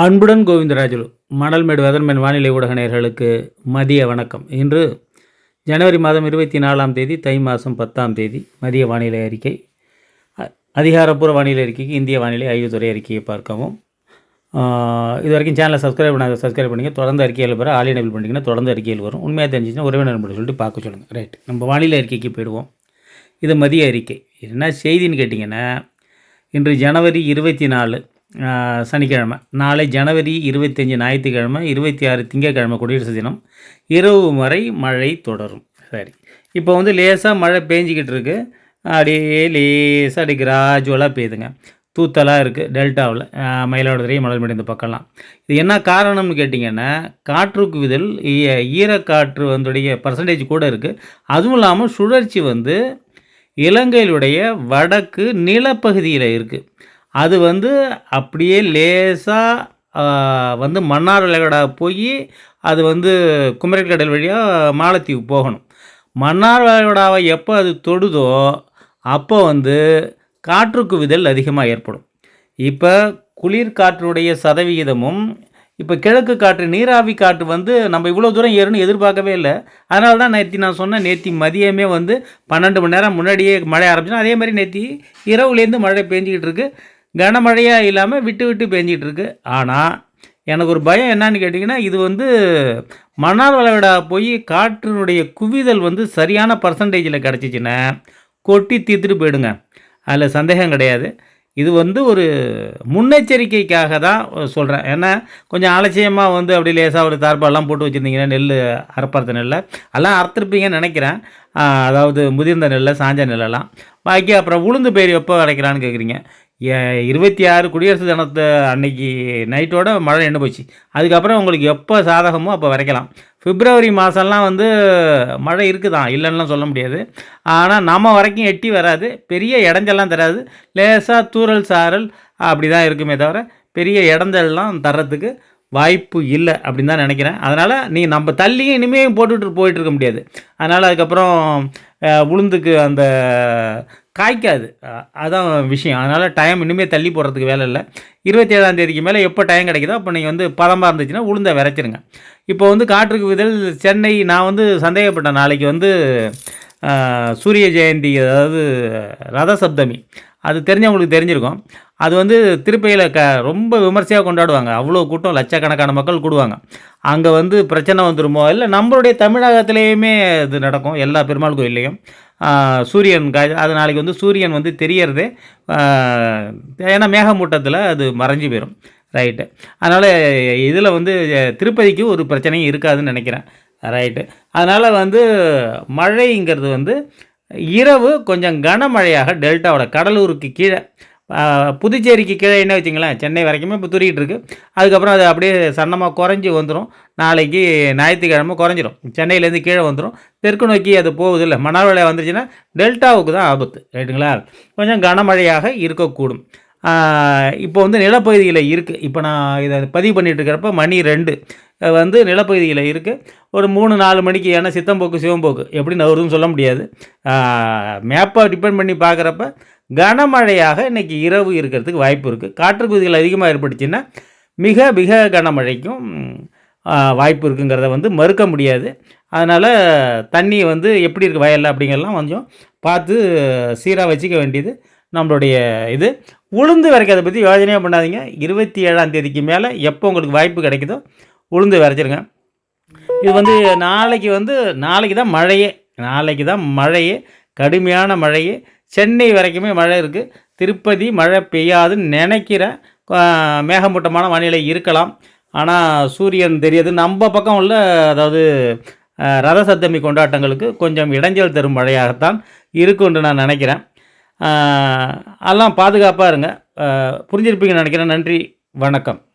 அன்புடன் கோவிந்தராஜுலு மணல்மேடு வெதர்மேன் வானிலை ஊடக நேர்களுக்கு மதிய வணக்கம். இன்று ஜனவரி மாதம் இருபத்தி நாலாம் தேதி தை மாதம் பத்தாம் தேதி மதிய வானிலை அறிக்கை. அதிகாரப்பூர்வ வானிலை அறிக்கைக்கு இந்திய வானிலை ஆய்வுத்துறை அறிக்கையை பார்க்கவும். இது வரைக்கும் சேனலை சப்ஸ்கிரைப் பண்ணாத சப்ஸ்கிரைப் பண்ணிங்க. தொடர்ந்து அறிக்கையில் பெற ஆல் எனபிள் பண்ணிங்கன்னா தொடர்ந்து அறிக்கையில் வரும். உண்மையாக தெரிஞ்சிச்சுன்னா உறவினர் சொல்லிட்டு பார்க்க சொல்லுங்கள் ரைட் நம்ம வானிலை அறிக்கைக்கு போயிடுவோம். இது மதிய அறிக்கை. என்ன செய்தின்னு கேட்டிங்கன்னா இன்று ஜனவரி இருபத்தி நாலு சனிக்கிழமை. நாளை ஜனவரி இருபத்தஞ்சி ஞாயிற்றுக்கிழமை இருபத்தி ஆறு திங்கக்கிழமை குடியரசு தினம். இரவு வரை மழை தொடரும். சரி. இப்போ வந்து லேசாக மழை பேஞ்சிக்கிட்டு இருக்குது அப்படியே லேசாக அப்படி கிராஜுவலாக பெய்யுதுங்க. தூத்தலாக இருக்குது டெல்டாவில். மயிலாடுதுறை மலர்மேடு இந்த பக்கம்லாம். இது என்ன காரணம்னு கேட்டிங்கன்னா காற்றுக்குவிதல் ஈ- ஈரக்காற்று வந்துடைய பர்சன்டேஜ் கூட இருக்குது அதுவும் இல்லாமல் சுழற்சி வந்து இலங்கையிலுடைய வடக்கு நிலப்பகுதியில் இருக்குது அது வந்து அப்படியே லேசாக வந்து மன்னார் விளையாடா போய் அது வந்து குமரிக்கடல் வழியாக மாலத்தீவு போகணும். மன்னார் விளையாடாவை எப்போ அது தொடுதோ அப்போ வந்து காற்றுக்குவிதல் அதிகமாக ஏற்படும். இப்போ குளிர் காற்றுடைய சதவிகிதமும் இப்போ கிழக்கு காற்று நீராவி காற்று வந்து நம்ம இவ்வளோ தூரம் ஏறும்னு எதிர்பார்க்கவே இல்லை. அதனால தான் நேற்று நான் சொன்னேன் நேற்று மதியமே வந்து பன்னெண்டு மணி நேரம் முன்னாடியே மழை ஆரம்பிச்சோம் அதே மாதிரி நேற்று இரவுலேருந்து மழை பெஞ்சிக்கிட்டு இருக்கு. கனமழையாக இல்லாமல் விட்டு விட்டு பெஞ்சிகிட்டு இருக்கு ஆனால் எனக்கு ஒரு பயம் என்னன்னு கேட்டிங்கன்னா இது வந்து மணால் வளைவிடா போய் காற்றினுடைய குவிதல் வந்து சரியான பர்சன்டேஜில் கிடச்சிச்சின்னா கொட்டி தீர்த்துட்டு போயிடுங்க. அதில் சந்தேகம் கிடையாது. இது வந்து ஒரு முன்னெச்சரிக்கைக்காக தான் சொல்கிறேன் ஏன்னா கொஞ்சம் அலட்சியமாக வந்து அப்படி லேசாக ஒரு தார்பாலாம் போட்டு வச்சுருந்தீங்கன்னா நெல் அறுப்பறுத்த நெல்லை. எல்லாம் அறுத்துருப்பீங்கன்னு நினைக்கிறேன். அதாவது முதிர்ந்த நெல்லை சாஞ்ச நெல்லெல்லாம். பாக்கி அப்புறம் உளுந்து பயிர் எப்போ கிடைக்கிறான்னு கேட்குறீங்க இருபத்தி ஆறு குடியரசு தினத்தை அன்னைக்கு நைட்டோட மழை நின்று போச்சு. அதுக்கப்புறம் உங்களுக்கு எப்போ சாதகமோ அப்போ வரைக்கலாம். பிப்ரவரி மாதம்லாம் வந்து மழை இருக்குதான் இல்லைன்னுலாம் சொல்ல முடியாது. ஆனால் நம்ம வரைக்கும் எட்டி வராது. பெரிய இடஞ்செல்லாம் தராது. லேசாக தூறல் சாரல் அப்படி தான் இருக்குமே தவிர பெரிய இடஞ்சல்லாம் தர்றதுக்கு வாய்ப்பு இல்லை அப்படின்னு தான் நினைக்கிறேன். அதனால் நீ நம்ம தள்ளியும் இனிமேல் போட்டுட்டு போயிட்டு இருக்க முடியாது. அதனால் அதுக்கப்புறம் உளுந்துக்கு அந்த காய்க்காது. அதான் விஷயம். அதனால் டைம் இனிமேல் தள்ளி போடுறதுக்கு வேலை இல்லை. இருபத்தி ஏழாம் தேதிக்கு மேலே எப்போ டைம் கிடைக்குதோ அப்போ நீங்கள் வந்து பதமாக இருந்துச்சுன்னா உளுந்தை விரைச்சிருங்க. இப்போ வந்து காற்றுக்கு விதல் சென்னை நான் வந்து சந்தேகப்பட்டேன் நாளைக்கு வந்து சூரிய ஜெயந்தி அதாவது ரத சப்தமி அது தெரிஞ்சவங்களுக்கு தெரிஞ்சிருக்கும். அது வந்து திருப்பையில் க ரொம்ப விமர்சையாக கொண்டாடுவாங்க. அவ்வளோ கூட்டம் லட்சக்கணக்கான மக்கள் கூடுவாங்க. அங்கே வந்து பிரச்சனை வந்துருமோ? இல்லை நம்மளுடைய தமிழகத்திலேயுமே இது நடக்கும். எல்லா பெருமாள் கோயில்லையும். சூரியன் கா அது நாளைக்கு வந்து சூரியன் வந்து தெரியறது ஏன்னா மேகமூட்டத்தில் அது மறைஞ்சு போயிடும் ரைட்டு அதனால் இதில் வந்து திருப்பதிக்கு ஒரு பிரச்சனையும் இருக்காதுன்னு நினைக்கிறேன். ரைட்டு அதனால் வந்து மழைங்கிறது வந்து இரவு கொஞ்சம் கனமழையாக டெல்டாவோட கடலூருக்கு கீழே புதுச்சேரிக்கு கீழே என்ன வச்சுங்களேன் சென்னை வரைக்குமே இப்போ துரிக்கிட்டு இருக்குது அதுக்கப்புறம் அது அப்படியே சன்னமாக குறைஞ்சி வந்துடும் நாளைக்கு ஞாயிற்றுக்கிழமை குறைஞ்சிரும். சென்னையிலேருந்து கீழே வந்துடும் தெற்கு நோக்கி அது போகுது இல்லை மணாவளை வந்துருச்சுன்னா டெல்டாவுக்கு தான் ஆபத்து ரைட்டுங்களா கொஞ்சம் கனமழையாக இருக்கக்கூடும். இப்போ வந்து நிலப்பகுதியில் இருக்குது இப்போ நான் இதை பதிவு பண்ணிகிட்ருக்கிறப்ப மணி ரெண்டு. வந்து நிலப்பகுதியில் இருக்குது ஒரு மூணு நாலு மணிக்கு ஏன்னா சித்தம்போக்கு சிவம்போக்கு எப்படி நவருதுன்னு சொல்ல முடியாது. மேப்பை டிபெண்ட் பண்ணி பார்க்குறப்ப கனமழையாக இன்றைக்கி இரவு இருக்கிறதுக்கு வாய்ப்பு இருக்குது காற்றுக்குதிகள் அதிகமாக ஏற்பட்டுச்சுன்னா மிக மிக கனமழைக்கும் வாய்ப்பு இருக்குங்கிறத வந்து மறுக்க முடியாது. அதனால் தண்ணி வந்து எப்படி இருக்குது வயலில் அப்படிங்கிறலாம் கொஞ்சம் பார்த்து சீராக வச்சுக்க வேண்டியது. நம்மளுடைய இது. உளுந்து விரைக்கிறத பற்றி யோஜனையாக பண்ணாதீங்க. இருபத்தி ஏழாம் தேதிக்கு மேலே எப்போ உங்களுக்கு வாய்ப்பு கிடைக்குதோ உளுந்து விரைச்சிருங்க. இது வந்து நாளைக்கு வந்து நாளைக்கு தான் மழையே. நாளைக்கு தான் மழையே. கடுமையான மழையே. சென்னை வரைக்குமே மழை இருக்குது திருப்பதி மழை பெய்யாதுன்னு நினைக்கிற மேகமூட்டமான வானிலை இருக்கலாம். ஆனால் சூரியன் தெரியாது. நம்ம பக்கம் உள்ள அதாவது ரத சப்தமி கொண்டாட்டங்களுக்கு கொஞ்சம் இடைஞ்சல் தரும் மழையாகத்தான் இருக்கும்னு நான் நினைக்கிறேன். எல்லாம் பாதுகாப்பாக இருங்க. புரிஞ்சிருப்பீங்கன்னு நினைக்கிறேன். நன்றி வணக்கம்.